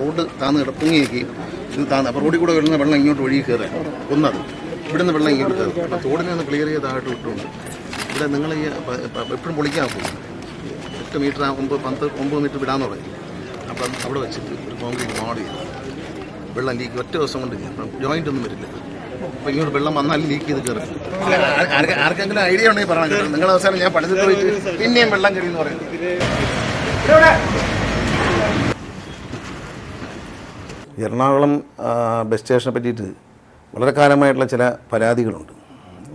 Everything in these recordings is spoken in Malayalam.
റോഡ് താന്ന് കിടപ്പുങ്ങിയിരിക്കുകയും ഇത് താന്ന് അപ്പോൾ റോഡിൽ കൂടെ വരുന്ന വെള്ളം ഇങ്ങോട്ട് ഒഴുകി കയറാൻ. ഒന്നത്. ഇവിടുന്ന് വെള്ളം ഇങ്ങോട്ട് കയറും. അപ്പോൾ തോടിനെ ഒന്ന് ക്ലിയർ ചെയ്തായിട്ട് വിട്ടുണ്ട് ഇവിടെ നിങ്ങൾ ഈ എപ്പോഴും പൊളിക്കാൻ പോകും എട്ട് മീറ്റർ ആകുമ്പോൾ പത്ത് ഒമ്പത് മീറ്റർ വിടാൻ തുടങ്ങി. അപ്പം അവിടെ വെച്ചിട്ട് ഒരു കോൺക്രീറ്റ് മോഡ് ചെയ്തു വെള്ളം ലീക്ക് ഒറ്റ ദിവസം കൊണ്ട് അപ്പം ജോയിന്റ് ഒന്നും വരില്ല. അപ്പം ഇങ്ങോട്ട് വെള്ളം വന്നാൽ ലീക്ക് ചെയ്ത് കയറും. ആർക്കെങ്കിലും ഐഡിയ ഉണ്ടെങ്കിൽ പറയാൻ നിങ്ങൾ അവസാനം ഞാൻ പഠിച്ചിട്ട് പോയിട്ട് പിന്നെയും വെള്ളം കഴിയുമെന്ന് പറയുന്നത് എറണാകുളം ബസ് സ്റ്റേഷനെ പറ്റിയിട്ട് വളരെ കാലമായിട്ടുള്ള ചില പരാതികളുണ്ട്.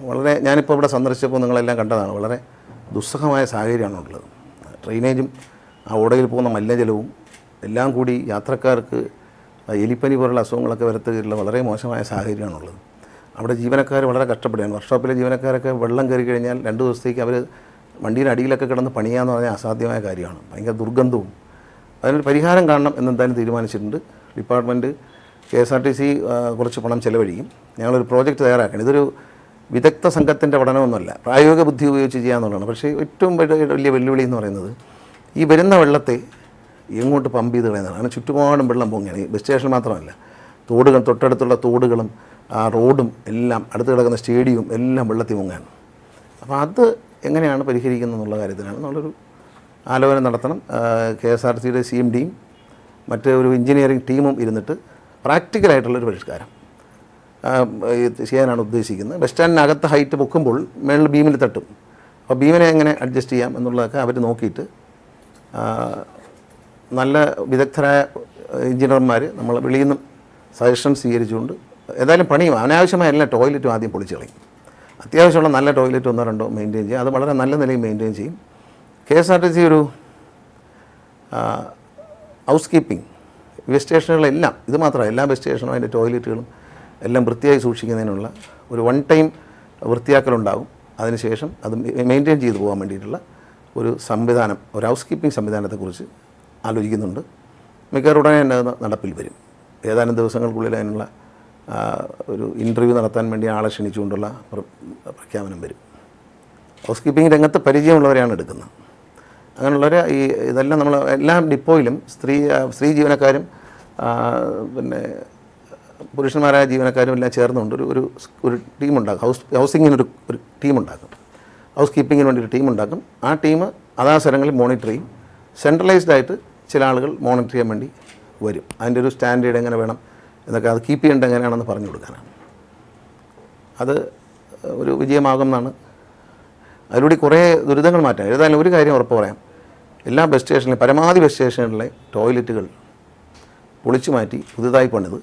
വളരെ ഞാനിപ്പോൾ ഇവിടെ സന്ദർശിച്ചപ്പോൾ നിങ്ങളെല്ലാം കണ്ടതാണ്. വളരെ ദുസ്സഹമായ സാഹചര്യമാണ് ഉള്ളത്. ട്രെയിനേജും ആ ഓടയിൽ പോകുന്ന മലിനജലവും എല്ലാം കൂടി യാത്രക്കാർക്ക് എലിപ്പനി പോലുള്ള അസുഖങ്ങളൊക്കെ വരുത്തുകയുള്ള വളരെ മോശമായ സാഹചര്യമാണുള്ളത് അവിടെ ജീവനക്കാർ വളരെ കഷ്ടപ്പെടുകയാണ്. വർക്ക്ഷോപ്പിലെ ജീവനക്കാരൊക്കെ വെള്ളം കയറി കഴിഞ്ഞാൽ രണ്ട് ദിവസത്തേക്ക് അവർ വണ്ടിയുടെ അടിയിലൊക്കെ കിടന്ന് പണിയാന്ന് പറഞ്ഞാൽ അസാധ്യമായ കാര്യമാണ്. ഭയങ്കര ദുർഗന്ധവും. അതിനൊരു പരിഹാരം കാണണം എന്നെന്തായാലും തീരുമാനിച്ചിട്ടുണ്ട്. Department K S R T C കുറച്ച് പണം ചെലവഴിക്കും. ഞങ്ങളൊരു പ്രോജക്റ്റ് തയ്യാറാക്കണം. ഇതൊരു വിദഗ്ധ സംഘത്തിന്റെ പഠനമൊന്നുമല്ല. പ്രായോഗിക ബുദ്ധി ഉപയോഗിച്ച് ചെയ്യാമെന്നുള്ളതാണ് പക്ഷേ ഏറ്റവും വലിയ വെല്ലുവിളി എന്ന് പറയുന്നത് ഈ വരുന്ന വെള്ളത്തെ എങ്ങോട്ട് പമ്പ് ചെയ്ത് കളയുന്നതാണ്. അങ്ങനെ ചുറ്റുപാടും വെള്ളം പൊങ്ങിയാണ്. ബസ് സ്റ്റേഷൻ മാത്രമല്ല. തോടുകൾ തൊട്ടടുത്തുള്ള തോടുകളും ആ റോഡും എല്ലാം അടുത്ത് കിടക്കുന്ന സ്റ്റേഡിയവും എല്ലാം വെള്ളത്തിൽ പൊങ്ങാണ്. അപ്പോൾ അത് എങ്ങനെയാണ് പരിഹരിക്കുന്നത് എന്നുള്ള കാര്യത്തിലാണ് നമ്മളൊരു ആലോചന നടത്തണം. കെ എസ് ആർ സിയുടെ സി എം ഡിയും മറ്റ് ഒരു എഞ്ചിനീയറിംഗ് ടീമും ഇരുന്നിട്ട് പ്രാക്ടിക്കലായിട്ടുള്ളൊരു പരിഷ്കാരം. ചെയ്യാനാണ് ഉദ്ദേശിക്കുന്നത്. ബസ് സ്റ്റാൻഡിനകത്ത് ഹൈറ്റ് പൊക്കുമ്പോൾ മേളിൽ ബീമിൽ തട്ടും. അപ്പോൾ ബീമിനെ എങ്ങനെ അഡ്ജസ്റ്റ് ചെയ്യാം എന്നുള്ളതൊക്കെ അവർ നോക്കിയിട്ട് നല്ല വിദഗ്ധരായ എഞ്ചിനീയർമാർ നമ്മൾ വെളിയിൽ നിന്നും സജഷൻ സ്വീകരിച്ചുകൊണ്ട് ഏതായാലും പണിയും. അനാവശ്യമായ എല്ലാ ടോയ്ലറ്റും ആദ്യം പൊളിച്ച് കളയും. അത്യാവശ്യമുള്ള നല്ല ടോയ്ലറ്റ് ഒന്നോ രണ്ടോ മെയിന്റെയിൻ ചെയ്യും. അത് വളരെ നല്ല നിലയിൽ മെയിന്റെയിൻ ചെയ്യും. K S R T C ഒരു ഹൗസ് കീപ്പിംഗ് ബസ് സ്റ്റേഷനുകളെല്ലാം ഇത് മാത്രമല്ല എല്ലാ ബസ് സ്റ്റേഷനും അതിന്റെ ടോയ്ലറ്റുകളും എല്ലാം വൃത്തിയായി സൂക്ഷിക്കുന്നതിനുള്ള ഒരു വൺ ടൈം വൃത്തിയാക്കലുണ്ടാകും. അതിനുശേഷം അത് മെയിന്റെയിൻ ചെയ്തു പോകാൻ വേണ്ടിയിട്ടുള്ള ഒരു സംവിധാനം ഒരു ഹൗസ് കീപ്പിംഗ് സംവിധാനത്തെക്കുറിച്ച് ആലോചിക്കുന്നുണ്ട്. മിക്കവാറും തന്നെ നടപ്പിൽ വരും. ഏതാനും ദിവസങ്ങൾക്കുള്ളിൽ അതിനുള്ള ഒരു ഇന്റർവ്യൂ നടത്താൻ വേണ്ടി ആളെ ക്ഷണിച്ചുകൊണ്ടുള്ള പ്രഖ്യാപനം വരും. ഹൗസ് കീപ്പിംഗ് രംഗത്ത് പരിചയമുള്ളവരെയാണ് എടുക്കുന്നത്. അങ്ങനെയുള്ളവരെ ഈ ഇതെല്ലാം നമ്മൾ എല്ലാ ഡിപ്പോയിലും സ്ത്രീ സ്ത്രീ ജീവനക്കാരും പിന്നെ പുരുഷന്മാരായ ജീവനക്കാരും എല്ലാം ചേർന്നുകൊണ്ട് ഒരു ഒരു ഒരു ടീം ഉണ്ടാക്കും ഹൗസ് ഹൗസിങ്ങിനൊരു ഒരു ടീം ഉണ്ടാക്കും ഹൗസ് കീപ്പിങ്ങിന് വേണ്ടി ഒരു ടീം ഉണ്ടാക്കും ആ ടീം അതാ സ്ഥലങ്ങളിൽ മോണിറ്റർ ചെയ്യും. സെൻട്രലൈസ്ഡ് ആയിട്ട് ചില ആളുകൾ മോണിറ്റർ ചെയ്യാൻ വേണ്ടി വരും. അതിന്റെ ഒരു സ്റ്റാൻഡേർഡ് എങ്ങനെ വേണം എന്നൊക്കെ അത് കീപ്പ് ചെയ്യേണ്ടത് എങ്ങനെയാണെന്ന് പറഞ്ഞു കൊടുക്കാനാണ്. അത് ഒരു വിജയമാകും എന്നാണ് അതിലൂടെ കുറേ ദുരിതങ്ങൾ മാറ്റാം. ഏതായാലും ഒരു കാര്യം ഉറപ്പ് പറയാം. എല്ലാ ബസ് സ്റ്റേഷനിലും പരമാവധി ബസ് സ്റ്റേഷനിലെ ടോയ്ലറ്റുകൾ പൊളിച്ചു മാറ്റി പുതുതായി പണിത്.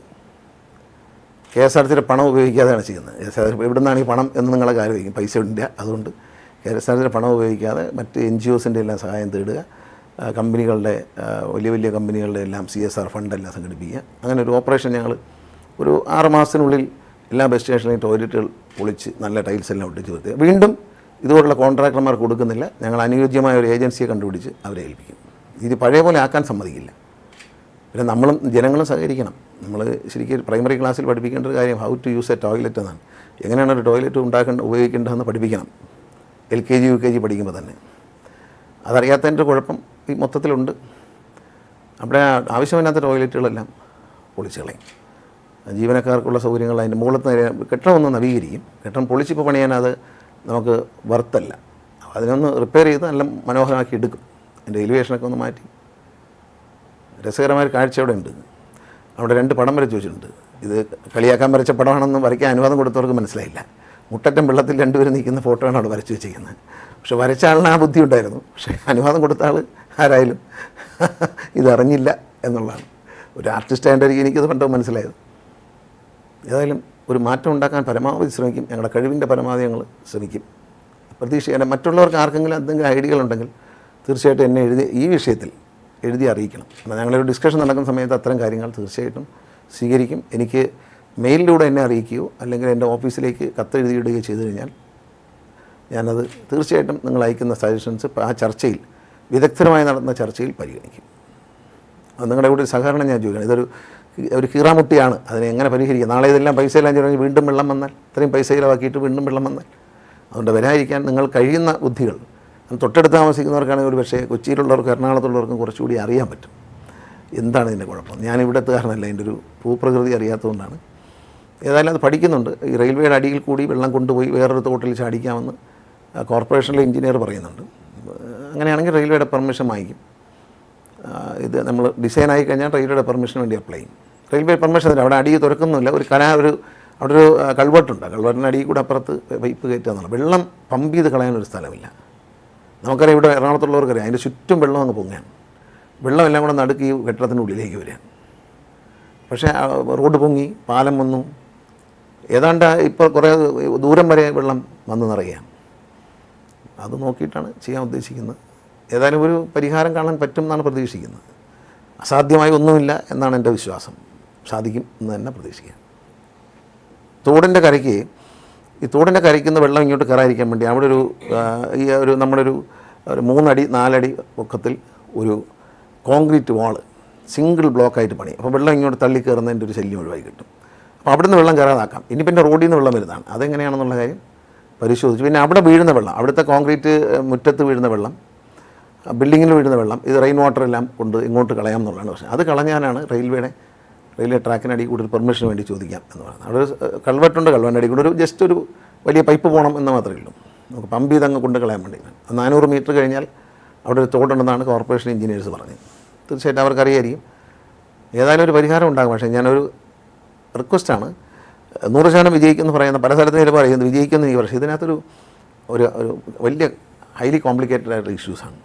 കെ എസ് ആർ സിയുടെ പണം ഉപയോഗിക്കാതെയാണ് ചെയ്യുന്നത്. കെ എസ് ആർ എവിടെ നിന്നാണ് ഈ പണം എന്ന് നിങ്ങളെ കാര്യം പൈസ ഇല്ല അതുകൊണ്ട് കെ എസ് ആർ സിയുടെ പണം ഉപയോഗിക്കാതെ മറ്റ് എൻ ജി ഒസിന്റെ എല്ലാം സഹായം തേടുക. കമ്പനികളുടെ വലിയ വലിയ കമ്പനികളുടെ എല്ലാം സി എസ് ആർ ഫണ്ടെല്ലാം സംഘടിപ്പിക്കുക. അങ്ങനെ ഒരു ഓപ്പറേഷൻ ഞങ്ങൾ ഒരു ആറ് മാസത്തിനുള്ളിൽ എല്ലാ ബസ് സ്റ്റേഷനിലെയും ടോയ്ലറ്റുകൾ പൊളിച്ച് നല്ല ടൈൽസ് എല്ലാം ഒട്ടിച്ച് നിർത്തുക വീണ്ടും ഇതുപോലുള്ള കോൺട്രാക്ടർമാർ കൊടുക്കുന്നില്ല. ഞങ്ങൾ അനുയോജ്യമായ ഒരു ഏജൻസിയെ കണ്ടുപിടിച്ച് അവരെ ഏൽപ്പിക്കും. ഇത് പഴയ പോലെ ആക്കാൻ സമ്മതിക്കില്ല. പിന്നെ നമ്മളും ജനങ്ങളും സഹകരിക്കണം. നമ്മൾ ശരിക്കും പ്രൈമറി ക്ലാസ്സിൽ പഠിപ്പിക്കേണ്ട ഒരു കാര്യം how to use a toilet എന്നാണ്. എങ്ങനെയാണ് ഒരു ടോയ്ലറ്റ് ഉണ്ടാക്കേണ്ട ഉപയോഗിക്കേണ്ടതെന്ന് പഠിപ്പിക്കണം. L K G U K G പഠിക്കുമ്പോൾ തന്നെ. അതറിയാത്തതിന്റെ കുഴപ്പം ഈ മൊത്തത്തിലുണ്ട്. അവിടെ ആവശ്യമില്ലാത്ത ടോയ്ലറ്റുകളെല്ലാം പൊളിച്ചു കളയും. ജീവനക്കാർക്കുള്ള സൗകര്യങ്ങൾ അതിന്റെ മുകളിൽ കെട്ടിടമൊന്ന് നവീകരിക്കും. കെട്ടണം പൊളിച്ചിപ്പോൾ പണിയാനത് നമുക്ക് വർത്തല്ല അതിനൊന്ന് റിപ്പയർ ചെയ്ത് നല്ല മനോഹരമാക്കി എടുക്കും. അതിന്റെ എലിവേഷനൊക്കെ ഒന്ന് മാറ്റി. രസകരമായ ഒരു കാഴ്ച അവിടെ ഉണ്ട്. അവിടെ രണ്ട് പടം വരച്ച് വെച്ചിട്ടുണ്ട്. ഇത് കളിയാക്കാൻ വരച്ച പടമാണെന്ന് വരയ്ക്കാൻ അനുവാദം കൊടുത്തവർക്ക് മനസ്സിലായില്ല. മുട്ടറ്റം വെള്ളത്തിൽ രണ്ടുപേരും നിൽക്കുന്ന ഫോട്ടോയാണ് അവിടെ വരച്ച് വെച്ചിരിക്കുന്നത്. പക്ഷെ വരച്ച ആളിന് ആ ബുദ്ധി ഉണ്ടായിരുന്നു. പക്ഷേ അനുവാദം കൊടുത്ത ആൾ ആരായാലും ഇതറിഞ്ഞില്ല എന്നുള്ളതാണ്. ഒരു ആർട്ടിസ്റ്റ് ആയിട്ടായിരിക്കും എനിക്കത് പണ്ട് മനസ്സിലായത്. ഏതായാലും ഒരു മാറ്റം ഉണ്ടാക്കാൻ പരമാവധി ശ്രമിക്കും. ഞങ്ങളുടെ കഴിവിന്റെ പരമാവധി ഞങ്ങൾ ശ്രമിക്കും. പ്രതീക്ഷിക്കാൻ മറ്റുള്ളവർക്ക് ആർക്കെങ്കിലും എന്തെങ്കിലും ഐഡിയകൾ ഉണ്ടെങ്കിൽ തീർച്ചയായിട്ടും എന്നെ എഴുതി ഈ വിഷയത്തിൽ എഴുതി അറിയിക്കണം. ഞങ്ങളൊരു ഡിസ്കഷൻ നടക്കുന്ന സമയത്ത് അത്തരം കാര്യങ്ങൾ തീർച്ചയായിട്ടും സ്വീകരിക്കും. എനിക്ക് മെയിലിലൂടെ എന്നെ അറിയിക്കുകയോ അല്ലെങ്കിൽ എന്റെ ഓഫീസിലേക്ക് കത്തെഴുതിയിടുകയോ ചെയ്തു കഴിഞ്ഞാൽ ഞാനത് തീർച്ചയായിട്ടും നിങ്ങൾ അയക്കുന്ന സജഷൻസ് ആ ചർച്ചയിൽ വിദഗ്ധരമായി നടന്ന ചർച്ചയിൽ പരിഗണിക്കും. അത് നിങ്ങളുടെ കൂടെ സഹകരണം ഞാൻ ചോദിക്കണം ഇതൊരു ഒരു കീറാമുട്ടിയാണ്. അതിനെ എങ്ങനെ പരിഹരിക്കുക നാളെ ഇതെല്ലാം പൈസ എല്ലാം ചെലവാക്കി വീണ്ടും വെള്ളം വന്നാൽ ഇത്രയും പൈസ ചിലവാക്കിയിട്ട് വീണ്ടും വെള്ളം വന്നാൽ. അതുകൊണ്ട് വരാതിരിക്കാൻ നിങ്ങൾ കഴിയുന്ന ബുദ്ധികൾ. തൊട്ടടുത്ത് താമസിക്കുന്നവർക്കാണെങ്കിൽ ഒരു പക്ഷേ കൊച്ചിയിലുള്ളവർക്കും എറണാകുളത്തുള്ളവർക്കും കുറച്ചുകൂടി അറിയാൻ പറ്റും. എന്താണ് ഇതിന്റെ കുഴപ്പം? ഞാൻ ഇവിടുത്തെ കാരണമല്ല എന്റെ ഒരു ഭൂപ്രകൃതി അറിയാത്തതുകൊണ്ടാണ്. ഏതായാലും അത് പഠിക്കുന്നുണ്ട്. ഈ റെയിൽവേയുടെ അടിയിൽ കൂടി വെള്ളം കൊണ്ടുപോയി വേറൊരു തോട്ടിൽ ചാടിക്കാമെന്ന് കോർപ്പറേഷനിലെ എഞ്ചിനീയർ പറയുന്നുണ്ട്. അങ്ങനെയാണെങ്കിൽ റെയിൽവേയുടെ പെർമിഷൻ വാങ്ങിക്കും. ഇത് നമ്മൾ ഡിസൈൻ ആയി കഴിഞ്ഞാൽ റെയിൽവേയുടെ പെർമിഷന് വേണ്ടി അപ്ലൈ ചെയ്യും. റെയിൽവേ പെർമിഷൻ തരും അവിടെ അടി തുറക്കുന്നില്ല ഒരു കന ഒരു അവിടെ ഒരു കൾവട്ടുണ്ട്. കൾവെട്ടിന്റെ അടിയിൽ കൂടെ അപ്പുറത്ത് പൈപ്പ് കയറ്റുക എന്നുള്ളത്. വെള്ളം പമ്പ് ചെയ്ത് കളയാനൊരു സ്ഥലമില്ല. നമുക്കറിയാം ഇവിടെ എറണാകുളത്തുള്ളവർക്കറിയാം. അതിന്റെ ചുറ്റും വെള്ളം അങ്ങ് പൊങ്ങാൻ വെള്ളം എല്ലാം കൂടെ നടുക്ക് ഈ കെട്ടിടത്തിന്റെ ഉള്ളിലേക്ക് വരിക. പക്ഷേ റോഡ് പൊങ്ങി പാലം വന്നു. ഏതാണ്ട് ഇപ്പോൾ കുറേ ദൂരം വരെ വെള്ളം വന്ന് നിറയുകയാണ്. അത് നോക്കിയിട്ടാണ് ചെയ്യാൻ ഉദ്ദേശിക്കുന്നത്. ഏതായാലും ഒരു പരിഹാരം കാണാൻ പറ്റും എന്നാണ് പ്രതീക്ഷിക്കുന്നത്. അസാധ്യമായി ഒന്നുമില്ല എന്നാണ് എന്റെ വിശ്വാസം. സാധിക്കും എന്ന് തന്നെ പ്രതീക്ഷിക്കാം. തോടിന്റെ കരയ്ക്ക് ഈ തോടിന്റെ കരയ്ക്ക് നിന്ന് വെള്ളം ഇങ്ങോട്ട് കയറാതിരിക്കാൻ വേണ്ടി അവിടെ ഒരു ഈ ഒരു നമ്മുടെ ഒരു ഒരു മൂന്നടി നാലടി പൊക്കത്തിൽ ഒരു കോൺക്രീറ്റ് വാൾ സിംഗിൾ ബ്ലോക്കായിട്ട് പണി. അപ്പോൾ വെള്ളം ഇങ്ങോട്ട് തള്ളി കയറുന്നതിന്റെ ഒരു ശല്യം ഒഴിവായി കിട്ടും. അപ്പോൾ അവിടെ നിന്ന് വെള്ളം കയറാതാക്കാം. ഇനി പിന്നെ റോഡിൽ നിന്ന് വെള്ളം വരുന്നതാണ്. അതെങ്ങനെയാണെന്നുള്ള കാര്യം പരിശോധിച്ചു. പിന്നെ അവിടെ വീഴുന്ന വെള്ളം അവിടുത്തെ കോൺക്രീറ്റ് മുറ്റത്ത് വീഴുന്ന വെള്ളം ബിൽഡിങ്ങിൽ വീഴുന്ന വെള്ളം ഇത് റെയിൻ വാട്ടർ എല്ലാം കൊണ്ട് ഇങ്ങോട്ട് കളയാം എന്നുള്ളതാണ് പക്ഷേ അത് കളഞ്ഞാലാണ് റെയിൽവേയുടെ റെയിൽവേ ട്രാക്കിനടി കൂടി ഒരു പെർമിഷന് വേണ്ടി ചോദിക്കാം എന്ന് പറയുന്നത്. അവിടെ ഒരു കൾവെട്ടുണ്ട് കൾവന്റെ അടി കൂടെ ഒരു ജസ്റ്റ് ഒരു വലിയ പൈപ്പ് പോകണം എന്ന് മാത്രമേ ഉള്ളൂ. നമുക്ക് പമ്പ് ചെയ്ത് അങ്ങ് കൊണ്ട് കളയാൻ വേണ്ടി. നാനൂറ് മീറ്റർ കഴിഞ്ഞാൽ അവിടെ ഒരു തോടുണ്ടെന്നാണ് കോർപ്പറേഷൻ എഞ്ചിനീയേഴ്സ് പറഞ്ഞത്. തീർച്ചയായിട്ടും അവർക്കറിയായിരിക്കും ഏതായാലും ഒരു പരിഹാരം ഉണ്ടാകും. പക്ഷേ ഞാനൊരു റിക്വസ്റ്റാണ്. നൂറ് ശതമാനം വിജയിക്കുമെന്ന് പറയുന്ന പല സ്ഥലത്തും ചിലപ്പോൾ അറിയുന്നത് വിജയിക്കുന്ന ഈ വർഷം ഇതിനകത്തൊരു ഒരു ഒരു വലിയ ഹൈലി കോംപ്ലിക്കേറ്റഡ് ആയിട്ടുള്ള ഇഷ്യൂസാണ്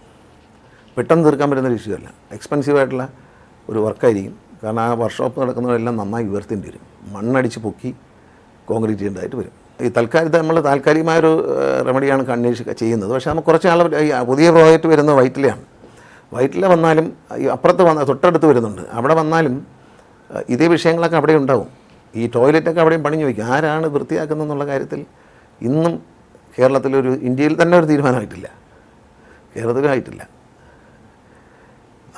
പെട്ടെന്ന് തീർക്കാൻ പറ്റുന്ന ഒരു ഇഷ്യൂ അല്ല. എക്സ്പെൻസീവ് ആയിട്ടുള്ള ഒരു വർക്കായിരിക്കും കാരണം ആ വർക്ക്ഷോപ്പ് നടക്കുന്നവരെല്ലാം നന്നായി ഉയർത്തേണ്ടി വരും. മണ്ണടിച്ച് പൊക്കി കോൺക്രീറ്റ് ചെയ്യേണ്ടതായിട്ട് വരും. ഈ തൽക്കാലത്ത് നമ്മൾ താൽക്കാലികമായൊരു റെമഡിയാണ് കണ്ണീഷ് ചെയ്യുന്നത്. പക്ഷേ നമുക്ക് കുറച്ച് നാൾ ഈ പുതിയ പ്രോജക്റ്റ് വരുന്നത് വൈറ്റിലെയാണ്. വൈറ്റില വന്നാലും ഈ അപ്പുറത്ത് വന്ന തൊട്ടടുത്ത് വരുന്നുണ്ട്. അവിടെ വന്നാലും ഇതേ വിഷയങ്ങളൊക്കെ അവിടെ ഉണ്ടാവും. ഈ ടോയ്ലറ്റൊക്കെ അവിടെയും പണിഞ്ഞു വയ്ക്കും. ആരാണ് വൃത്തിയാക്കുന്നതെന്നുള്ള കാര്യത്തിൽ ഇന്നും കേരളത്തിലൊരു ഇന്ത്യയിൽ തന്നെ ഒരു തീരുമാനമായിട്ടില്ല. കേരളത്തിലായിട്ടില്ല.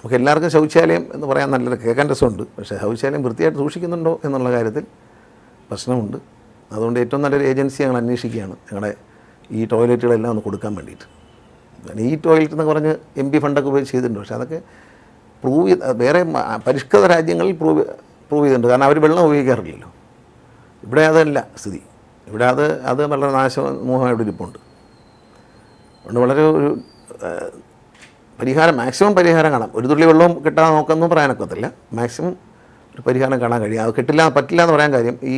നമുക്ക് എല്ലാവർക്കും ശൗചാലയം എന്ന് പറയാൻ നല്ലൊരു കേൾക്കാൻ രസമുണ്ട്. പക്ഷേ ശൗചാലയം വൃത്തിയായിട്ട് സൂക്ഷിക്കുന്നുണ്ടോ എന്നുള്ള കാര്യത്തിൽ പ്രശ്നമുണ്ട്. അതുകൊണ്ട് ഏറ്റവും നല്ലൊരു ഏജൻസി ഞങ്ങൾ അന്വേഷിക്കുകയാണ്. ഞങ്ങളുടെ ഈ ടോയ്ലറ്റുകളെല്ലാം ഒന്ന് കൊടുക്കാൻ വേണ്ടിയിട്ട്. ഈ ടോയ്ലറ്റ് എന്ന് പറഞ്ഞ് എം പി ഫണ്ടൊക്കെ ഉപയോഗിച്ച് ചെയ്തിട്ടുണ്ട്. പക്ഷേ അതൊക്കെ പ്രൂവ് വേറെ പരിഷ്കൃത രാജ്യങ്ങളിൽ പ്രൂവ് പ്രൂവ് ചെയ്തിട്ടുണ്ട്. കാരണം അവർ വെള്ളം ഉപയോഗിക്കാറില്ലല്ലോ. ഇവിടെ അതല്ല സ്ഥിതി. ഇവിടെ അത് അത് വളരെ നാശമൂഹമായിട്ട് ഇരിപ്പുണ്ട്. അതുകൊണ്ട് വളരെ ഒരു പരിഹാരം മാക്സിമം പരിഹാരം കാണാം. ഒരു തുള്ളി വെള്ളവും കിട്ടാതെ നോക്കുന്നു പറയാനൊക്കത്തില്ല. മാക്സിമം ഒരു പരിഹാരം കാണാൻ കഴിയും. അത് കിട്ടില്ല പറ്റില്ല എന്ന് പറയാൻ കാര്യം ഈ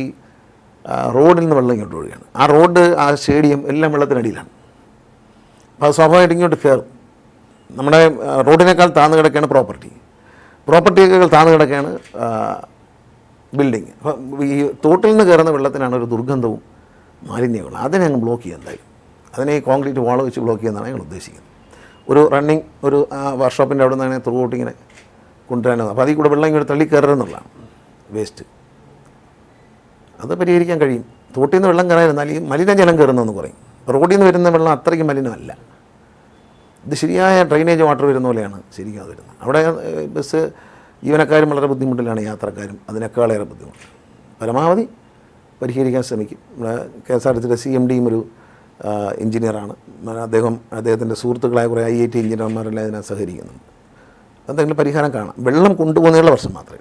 റോഡിൽ നിന്ന് വെള്ളം ഇങ്ങോട്ട് ഒഴുകുകയാണ്. ആ റോഡ് ആ സ്റ്റേഡിയം എല്ലാം വെള്ളത്തിനടിയിലാണ്. അപ്പോൾ അത് സ്വാഭാവികമായിട്ട് ഇങ്ങോട്ട് കയറും. നമ്മുടെ റോഡിനേക്കാൾ താഴ്ന്നു കിടക്കുകയാണ് പ്രോപ്പർട്ടി പ്രോപ്പർട്ടിയേക്കാൾ താഴ്ന്നു കിടക്കുകയാണ് ബിൽഡിങ് അപ്പം ഈ തോട്ടിൽ നിന്ന് കയറുന്ന വെള്ളത്തിനാണ് ഒരു ദുർഗന്ധവും മാലിന്യങ്ങളും. അതിനെ അങ്ങ് ബ്ലോക്ക് ചെയ്യാൻ എന്തായാലും. അതിനെ ഈ കോൺക്രീറ്റ് വാൾ വെച്ച് ബ്ലോക്ക് ചെയ്യുന്നതാണ് ഞങ്ങൾ ഉദ്ദേശിക്കുന്നത്. ഒരു റണ്ണിങ് ഒരു വർക്ക്ഷോപ്പിന്റെ അവിടെ നിന്ന് ത്രൂ ഔട്ട് ഇങ്ങനെ കൊണ്ടുവരാനത് അപ്പോൾ അതിൽ കൂടെ വെള്ളം ഇങ്ങനെ തള്ളി കയറുന്നുള്ളതാണ് വേസ്റ്റ് അത് പരിഹരിക്കാൻ കഴിയും. തോട്ടിൽ നിന്ന് വെള്ളം കയറാതിരുന്നാൽ ഈ മലിനജലം കയറുന്നതെന്ന് പറയും. റോഡിൽ നിന്ന് വരുന്ന വെള്ളം അത്രയ്ക്ക് മലിനമല്ല. ഇത് ശരിയായ ഡ്രൈനേജ് വാട്ടർ വരുന്ന പോലെയാണ് ശരിക്കും അത് വരുന്നത്. അവിടെ ബസ് ജീവനക്കാരും വളരെ ബുദ്ധിമുട്ടിലാണ് യാത്രക്കാരും. അതിനേക്കാളേറെ ബുദ്ധിമുട്ട്. പരമാവധി പരിഹരിക്കാൻ ശ്രമിക്കും. നമ്മുടെ K S R T C M ഡിയും ഒരു എഞ്ചിനീയറാണ്. അദ്ദേഹം അദ്ദേഹത്തിന്റെ സുഹൃത്തുക്കളായ കുറേ ഐ ഐ ടി എഞ്ചിനീയർമാരെല്ലാം അതിനെ സഹകരിക്കുന്നുണ്ട്. എന്തെങ്കിലും പരിഹാരം കാണാം. വെള്ളം കൊണ്ടുപോകുന്നതിനുള്ള പ്രശ്നം മാത്രമേ